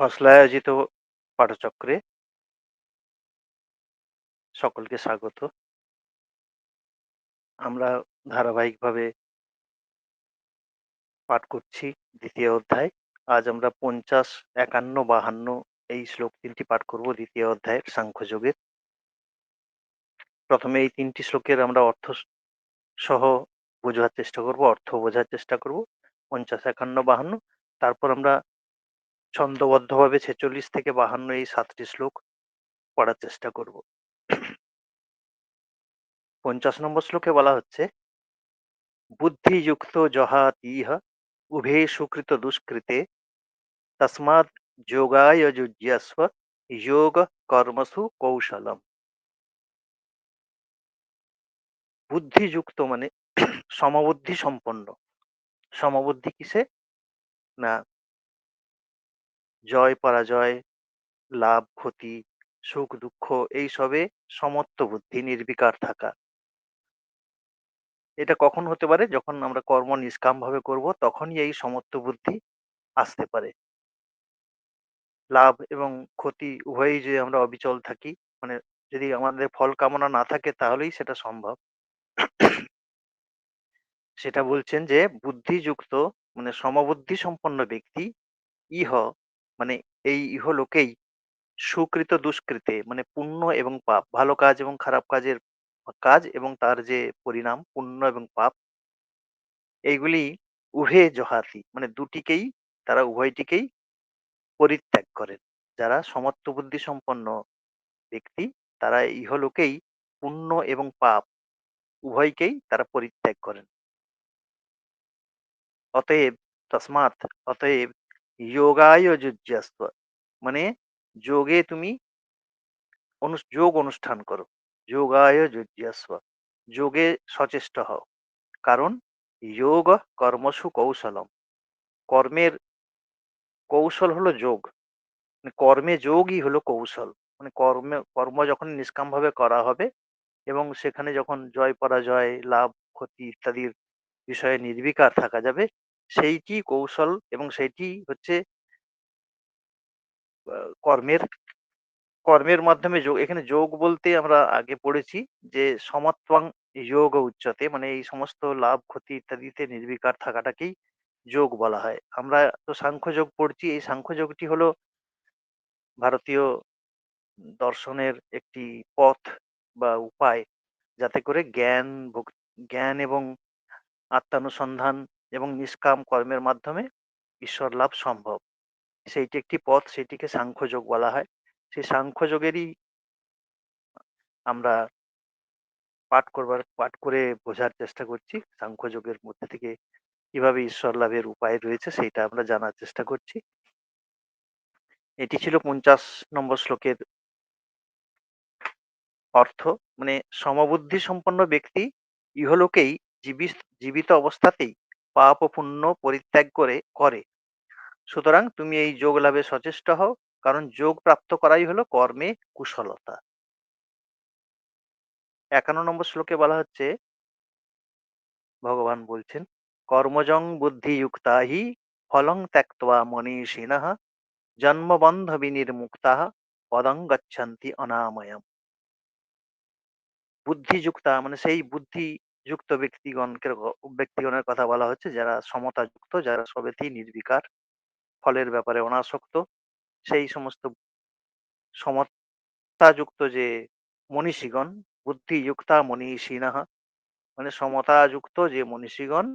হসলায়োজিত পাঠচক্রে সকলকে স্বাগত। আমরা ধারাবাহিকভাবে পাঠ করছি দ্বিতীয় অধ্যায়। আজ আমরা পঞ্চাশ, একান্ন, বাহান্ন এই শ্লোক তিনটি পাঠ করব দ্বিতীয় অধ্যায়ের সাংখ্যযোগের। প্রথমে এই তিনটি শ্লোকের আমরা অর্থ সহ বোঝার চেষ্টা করব অর্থ বোঝার চেষ্টা করব। পঞ্চাশ, একান্ন, বাহান্ন, তারপর আমরা ছন্দবদ্ধভাবে ছেচল্লিশ থেকে বাহান্ন এই সাতটি শ্লোক পড়ার চেষ্টা করব। পঞ্চাশ নম্বর শ্লোকে বলা হচ্ছে, বুদ্ধিযুক্ত জহাতিহ উভে সুকৃত দুষ্কৃতে, তসমাৎ যোগায় যুজ্যস্ব যোগ কর্মসু কৌশলম। বুদ্ধিযুক্ত মানে সমবুদ্ধি সম্পন্ন। সমবুদ্ধি কিসে? না জয় পরাজয়, লাভ, ক্ষতি, সুখ, দুঃখ এইসবে সমত্ব বুদ্ধি, নির্বিকার থাকা। এটা কখন হতে পারে? যখন আমরা কর্ম নিষ্কাম ভাবে করব, তখনই এই সমত্ব বুদ্ধি আসতে পারে। লাভ এবং ক্ষতি উভয়ই যে আমরা অবিচল থাকি মানে যদি আমাদের ফল কামনা না থাকে, তাহলেই সেটা সম্ভব। সেটা বলছেন যে, বুদ্ধিযুক্ত মানে সমবুদ্ধি সম্পন্ন ব্যক্তি ইহ মানে এই ইহলোকেই সুকৃত দুষ্কৃতে মানে পুণ্য এবং পাপ, ভালো কাজ এবং খারাপ কাজের কাজ এবং তার যে পরিণাম, পুণ্য এবং পাপ এইগুলি উভে জহাতি মানে দুটিকেই, তারা উভয়টিকেই পরিত্যাগ করেন। যারা সমত্ব বুদ্ধি সম্পন্ন ব্যক্তি, তারা ইহলোকেই পুণ্য এবং পাপ উভয়কেই তারা পরিত্যাগ করেন। অতএব, তসমাৎ, অতএব যোগায় মানে যোগে তুমি যোগ অনুষ্ঠান করো যোগায় যুজ্যাস্ব যোগে সচেষ্ট হও কারণ যোগ কর্মসু কৌশলম কর্মের কৌশল হলো যোগ মানে কর্মে যোগই হলো কৌশল মানে কর্মে কর্ম যখন নিষ্কাম ভাবে করা হবে এবং সেখানে যখন জয় পরাজয় লাভ, ক্ষতি ইত্যাদির বিষয়ে নির্বিকার থাকা যাবে সেইটি কৌশল এবং সেইটি হচ্ছে কর্মের কর্মের মাধ্যমে যোগ, এখানে যোগ বলতে আমরা আগে পড়েছি যে সমত্বং যোগ উচ্চতে মানে এই সমস্ত লাভ, ক্ষতি ইত্যাদিতে নির্বিকার থাকাটাকেই যোগ বলা হয়। আমরা তো সাংখ্য যোগ পড়ছি, এই সাংখ্য যোগটি হলো ভারতীয় দর্শনের একটি পথ বা উপায়, যাতে করে জ্ঞান জ্ঞান এবং আত্মানুসন্ধান এবং নিষ্কাম কর্মের মাধ্যমে ঈশ্বর লাভ সম্ভব। সেইটি একটি পথ সেটিকে সাংখ্যযোগ বলা হয়। সেই সাংখ্যযোগেরই আমরা পাঠ করবার, পাঠ করে বোঝার চেষ্টা করছি, সাংখ্যযোগের মধ্যে থেকে কীভাবে ঈশ্বর লাভের উপায় রয়েছে সেটা আমরা জানার চেষ্টা করছি। এটি ছিল পঞ্চাশ নম্বর শ্লোকের অর্থ। মানে সমবুদ্ধি সম্পন্ন ব্যক্তি ইহলোকেই জীবিত জীবিত অবস্থাতেই পাপ পুণ্য পরিত্যাগ করে করে। সুতরাং তুমি এই যোগ লাভে সচেষ্ট হও, কারণ যোগ প্রাপ্ত করাই হলো কর্মে কুশলতা। একান্ন নম্বর শ্লোকে বলা হচ্ছে, ভগবান বলছেন, কর্মজং বুদ্ধিযুক্তা হি ফলং ত্যক্তবা মনীষিণঃ জন্মবন্ধ বিনির্মুক্তা পদং গচ্ছন্তি অনাময়ম। বুদ্ধিযুক্তা মানে সেই বুদ্ধিযুক্ত ব্যক্তিগণকে ব্যক্তিগণের কথা বলা হচ্ছে, যারা সমতাযুক্ত, যারা সবেতেই নির্বিকার, ফলের ব্যাপারে অনাসক্ত। সেই সমস্ত সমতাযুক্ত যে মনীষীগণ, বুদ্ধিযুক্তা মনীষী নাহা মানে সমতাযুক্ত যে মনীষীগণ